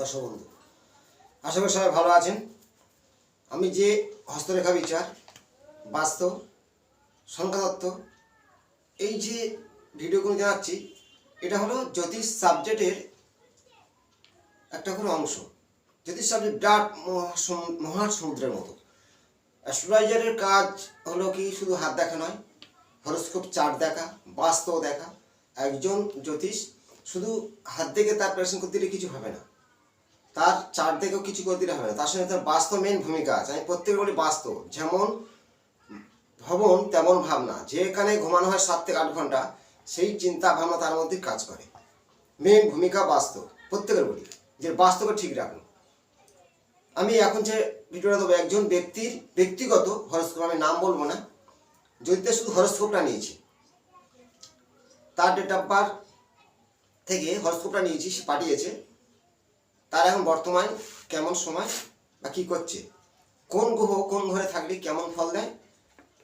দর্শক বন্ধু আশা করি সবাই ভালো আছেন। আমি যে হস্তরেখা বিচার, বাস্তব, সংখ্যাতত্ত্ব, এই যে ভিডিওগুলো জানাচ্ছি এটা হলো জ্যোতিষ সাবজেক্টের একটা কোনো অংশ। জ্যোতিষ সাবজেক্ট বিরাট মহা সমুদ্রের মতো। অ্যাস্ট্রোলজারের কাজ হলো কি, শুধু হাত দেখা নয়, হরস্কোপ চার্ট দেখা, বাস্তব দেখা। একজন জ্যোতিষ শুধু হাত দেখে তার প্রেশন করতে দিলে কিছু হবে না। তার দেখেও কিছু করে দিলে হবে না তার সঙ্গে তার বাস্তব মেন ভূমিকা আছে। আমি প্রত্যেকে বলি বাস্তব। যেমন ভবন, তেমন ভাবনা। যেখানে ঘুমানো হয় সাত থেকে আট ঘণ্টা, সেই চিন্তা ভাবনা তার মধ্যে কাজ করে। মেন ভূমিকা বাস্তব। প্রত্যেকের বলি যে বাস্তবে ঠিক রাখুন। আমি এখন যে ভিডিওটা দেবো, একজন ব্যক্তির ব্যক্তিগত হরস্কোপ, আমি নাম বলব না। যদিতে শুধু হরস্কোপটা নিয়েছি। তার ডেট অফ বার্থ থেকে হরস্কোপটা নিয়েছি, সে পাঠিয়েছে। তার এখন বর্তমান কেমন সময় বা কী করছে? কোন গ্রহ কোন ঘরে থাকলে কেমন ফল দেয়?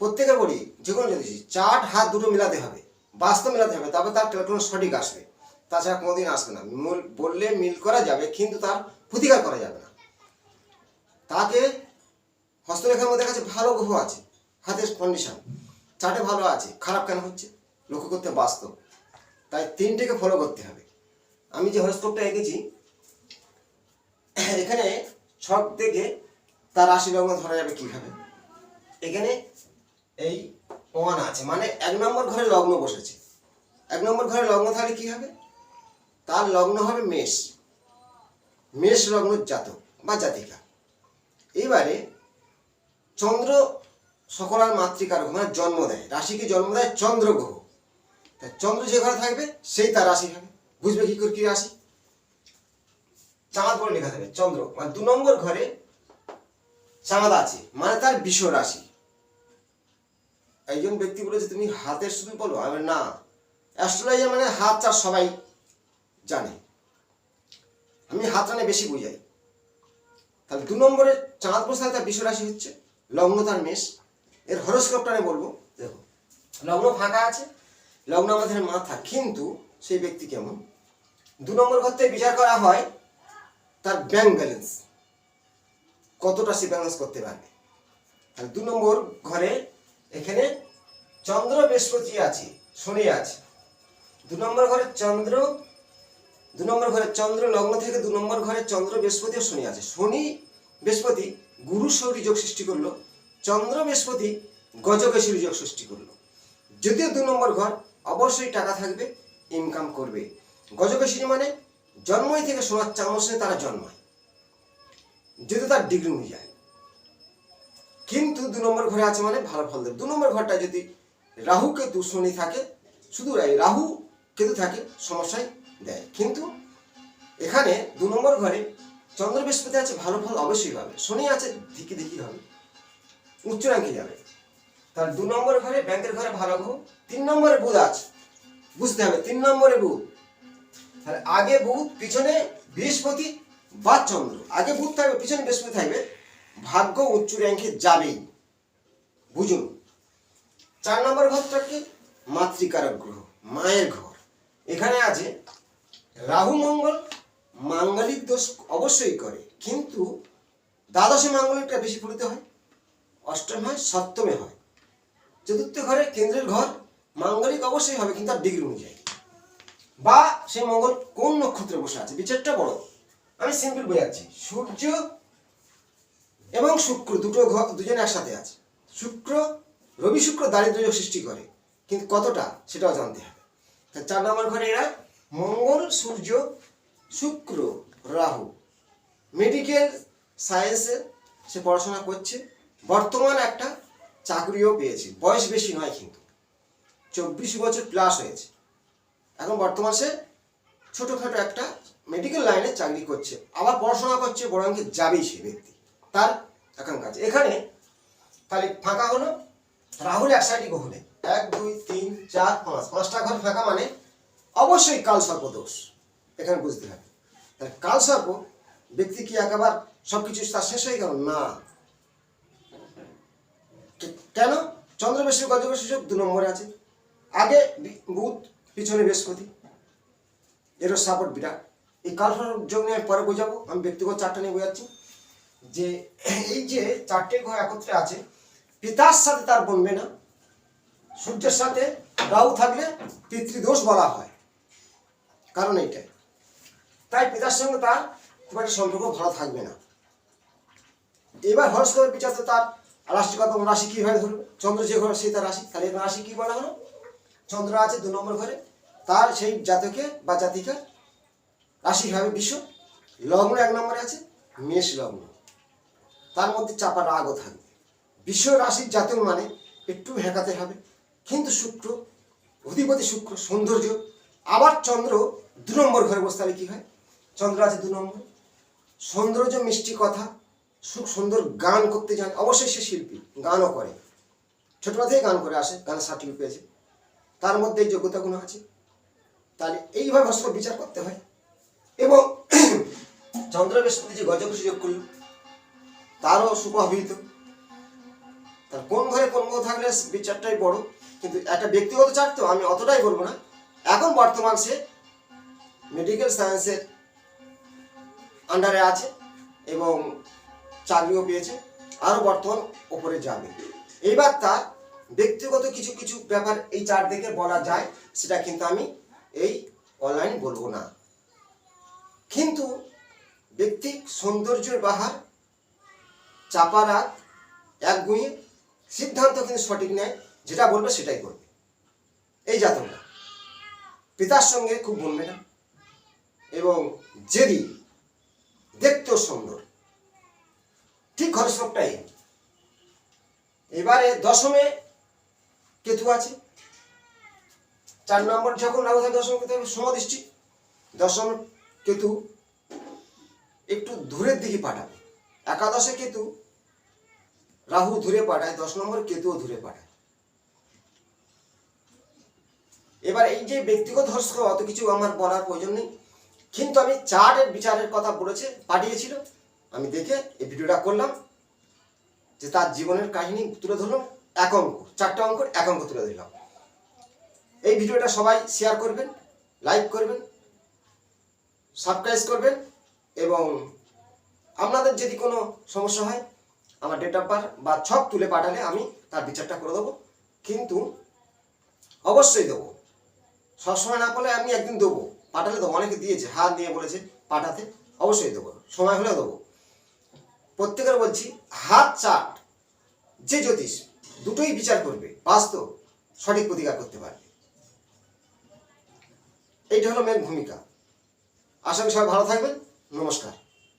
প্রত্যেকের বলি, যে কোনো জ্যোতিষী চাট হাত দুটো মিলাতে হবে, বাস্তব মিলাতে হবে তবে তার টেলিফোন সঠিক আসবে। তাছাড়া কোনোদিন আসবে না। মূল বললে মিল করা যাবে, কিন্তু তার প্রতিকার করা যাবে না। তাকে হস্তরেখার মধ্যে কাছে ভালো গ্রহ আছে, হাতের কন্ডিশন চার্টে ভালো আছে, খারাপ কেন হচ্ছে? লক্ষ্য করতে বাস্তব। তাই তিনটেকে ফলো করতে হবে। আমি যে হরস্কোপটা এঁকেছি এখানে ছক দেখে তার রাশি লগ্ন ধরা যাবে কীভাবে? এখানে এই ওয়ান আছে মানে এক নম্বর ঘরে লগ্ন বসেছে। এক নম্বর ঘরে লগ্ন থাকলে কি হবে? তার লগ্ন হবে মেষ। মেষ লগ্ন জাতক বা জাতিকা। এইবারে চন্দ্র সকলার মাতৃকার মানে জন্ম দেয়। রাশিকে জন্ম দেয় চন্দ্র গ্রহ। তা চন্দ্র যে ঘরে থাকবে, সেই তার রাশি হবে। বুঝবে কি করে কি রাশি? চাঁদ বলে লেখা থাকবে চন্দ্র। মানে দু নম্বর ঘরে চাঁদ আছে মানে তার বিশ্ব রাশি। একজন ব্যক্তি বলেছে, তুমি হাতের শুধু বলো? আমি না। অ্যাস্ট্রোলজার মানে হাত চার সবাই জানে। আমি হাত টানে বেশি বুঝাই। তাহলে দু নম্বরে চাঁদ বসে তার বিশ্ব রাশি হচ্ছে লগ্ন, তার মেষ। এর হরস্কোপটা আমি বলব, দেখো। লগ্ন ফাঁকা আছে, লগ্ন আমাদের মাথা, কিন্তু সেই ব্যক্তি কেমন? দু নম্বর ঘর থেকে বিচার করা হয় তার ব্যাংক ব্যালেন্স কতটা সে ব্যালেন্স করতে পারবে? আর দু নম্বর ঘরে এখানে চন্দ্র বৃহস্পতি আছে, শনি আছে। দু নম্বর ঘরে চন্দ্র, দু নম্বর ঘরে চন্দ্র, লগ্ন থেকে দু নম্বর ঘরে চন্দ্র, বৃহস্পতি ও শনি আছে। শনি, বৃহস্পতি গুরু সৌরী যোগ সৃষ্টি করল, চন্দ্র, বৃহস্পতি গজকেশ্বরী যোগ সৃষ্টি করল। যদিও দু নম্বর ঘর অবশ্যই টাকা থাকবে ইনকাম করবে। গজকেশ্বরী মানে জন্মই থেকে সোনার চামচ নিয়ে তারা জন্মায়। যদি তার ডিগ্রি অনুযায়ী কিন্তু দু নম্বর ঘরে আছে মানে ভালো ফল দেবে দু নম্বর ঘরটা যদি রাহু কেতু শনি থাকে, শুধু রাহু কেতু থাকে, সমস্যায় দেয়। কিন্তু এখানে দু নম্বর ঘরে চন্দ্র বৃহস্পতি আছে, ভালো ফল অবশ্যই পাবে। শনি আছে ধিকি ধিকি হবে। উচ্চ র্যাঙ্কে যাবে। তাহলে দু নম্বর ঘরে ব্যাংকের ঘরে ভালো গ্রহ তিন নম্বরে বুধ আছে। বুঝতে হবে, তিন নম্বরে বুধ। তাহলে আগে বুধ, পিছনে বৃহস্পতি বা চন্দ্র। আগে বুধ থাকবে, পিছনে বৃহস্পতি থাকবে। ভাগ্য উচ্চ র্যাঙ্কে যাবেই। বুঝুন, চার নম্বর ঘরটা কি? মাতৃকারক গ্রহ, মায়ের ঘর। এখানে আছে, রাহু মঙ্গল, মাঙ্গলিক দোষ অবশ্যই করে, কিন্তু দ্বাদশে মাঙ্গলিকটা বেশি ফলিত হয়। অষ্টম হয়, সপ্তমে হয়। চতুর্থ ঘরে কেন্দ্রের ঘর মাঙ্গলিক অবশ্যই হবে, কিন্তু তার ডিগ্রি অনুযায়ী। বা সেই মঙ্গল কোন নক্ষত্রে বসে আছে? বিচারটা বড় আমি সিম্পল বোঝাচ্ছি সূর্য এবং শুক্র দুটো ঘর দুজনে একসাথে আছে। শুক্র, রবি শুক্র দারিদ্র্য সৃষ্টি করে, কিন্তু কতটা সেটাও জানতে হবে। তা চার নম্বর ঘরে এরা মঙ্গল, সূর্য, শুক্র, রাহু। মেডিকেল সায়েন্সে সে পড়াশোনা করছে। বর্তমান একটা চাকরিও পেয়েছে। বয়স বেশি নয় কিন্তু। চব্বিশ বছর প্লাস হয়েছে। এখন বর্তমান সে ছোটোখাটো একটা মেডিকেল লাইনে চাকরি করছে। আবার পড়াশোনা করছে বড় যাবেই সে ব্যক্তি, তার আকাঙ্ক্ষা আছে এখানে তাহলে ফাঁকা হলো, রাহুল এক সাইডই হলে এক, দুই, তিন, চার, পাঁচ, পাঁচটা ঘর ফাঁকা মানে অবশ্যই কাল সর্প দোষ। এখানে বুঝতে হবে। তাহলে কাল সর্প, ব্যক্তি কি একেবার সব কিছু তার শেষ হয়ে গেল? না। কেন? চন্দ্র বৃষ্টি গজব দু নম্বরে আছে। আগে বুধ পিছনে বৃহস্পতি। এরও সাপোর্ট বিরাট। এই কালফার যোগ নিয়ে আমি পরে বোঝাবো। আমি ব্যক্তিগত চারটা নিয়ে বোঝাচ্ছি। যে এই যে চারটে গ্রহ একত্রে আছে, পিতার সাথে তার বনবে না। সূর্যের সাথে রাহু থাকলে পিতৃদোষ বলা হয়। কারণ এইটাই। তাই পিতার সঙ্গে তার খুব একটা সম্পর্ক ভালো থাকবে না। এবার হরস্কোপের বিচারতে তার রাশিগত রাশি কীভাবে ধরবে? চন্দ্র যে ঘরে, সেই তার রাশি। তাহলে রাশি কী বলা হলো? চন্দ্র আছে দু নম্বর ঘরে। তার সেই জাতকে বা জাতিকার রাশি হবে বিশ্ব। লগ্ন এক নম্বরে আছে, মেষ লগ্ন। তার মধ্যে চাপা রাগও থাকবে। বিশ্ব রাশির জাতক মানে একটু হেঁকাতে হবে। কিন্তু শুক্র, অধিপতি শুক্র, সৌন্দর্য, আবার চন্দ্র দু নম্বর ঘরে বসতে হবে কী হয়? চন্দ্র আছে দু নম্বর। সৌন্দর্য মিষ্টি কথা, সুখ সুন্দর গান করতে জানে অবশ্যই সে শিল্পী, গানও করে। ছোটবেলা থেকে গান করে আসে, গানের সার্টিফিকেট পেয়েছে। তার মধ্যে এই যোগ্যতাগুলো আছে। তাহলে এইভাবে ভাস্কর বিচার করতে হয়। এবং চন্দ্র বৃহস্পতি যে গজব সুযোগ করল, তারও সুপ্রভাবিত তার কোন ঘরে কোন গ্রহ থাকলে বিচারটাই বড়, কিন্তু একটা ব্যক্তিগত চার তো আমি অতটাই বলব না। এখন বর্তমান সে মেডিকেল সায়েন্সের আন্ডারে আছে এবং চাকরিও পেয়েছে, আরও বর্তমান ওপরে যাবে। এইবার তার ব্যক্তিগত কিছু কিছু ব্যাপার এই চার দেখে বলা যায়, সেটা কিন্তু আমি এই অনলাইন বলব না। কিন্তু ব্যক্তি সৌন্দর্যের বাহার, চাপা রাগ এক গুঁয়ে সিদ্ধান্ত কিন্তু সঠিক নেয়, যেটা বলবে সেটাই করবে। এই জাতকটা পিতার সঙ্গে খুব বলবে না। এবং জেদি দেখতেও সুন্দর, ঠিক হরস্কোপটাই এবারে দশমে কেতু আছে। চার নম্বর যখন রাহু থাকে দশম কেতু সমদৃষ্টি। দশম কেতু একটু দূরের দিকে পাঠাবে। একাদশে কেতু রাহু দূরে পাঠায়, দশ নম্বর কেতুও দূরে পাঠায়। এবার এই যে ব্যক্তিগত হরস্কোপ অত কিছু আমার বলার প্রয়োজন নেই। কিন্তু আমি চারের বিচারের কথা বলেছে, পাঠিয়েছিল। আমি দেখে এই ভিডিওটা করলাম যে তার জীবনের কাহিনী তুলে ধরলাম। এক অঙ্ক, চারটা অঙ্ক, এক অঙ্ক তুলে দিলাম এই ভিডিওটা সবাই শেয়ার করবেন লাইক করবেন সাবস্ক্রাইব করবেন এবং আপনাদের যদি কোনো সমস্যা হয়, আমার ডেট অফ বার্থ বা ছক তুলে পাঠালে আমি তার বিচারটা করে দেবো। কিন্তু অবশ্যই দেবো। সবসময় না পারলে আমি একদিন দেবো। পাঠালে দেবো। অনেকে দিয়েছে হাত দিয়ে বলেছে পাঠাতে। অবশ্যই দেবো। সময় হলে দেবো। প্রত্যেকের বলছি, হাত চাট। যে জ্যোতিষ দুটোই বিচার করবে। বাস্তব সঠিক প্রতিকার করতে পারবে। এইটা হলো মেন ভূমিকা। করি সবাই ভালো থাকবেন। নমস্কার।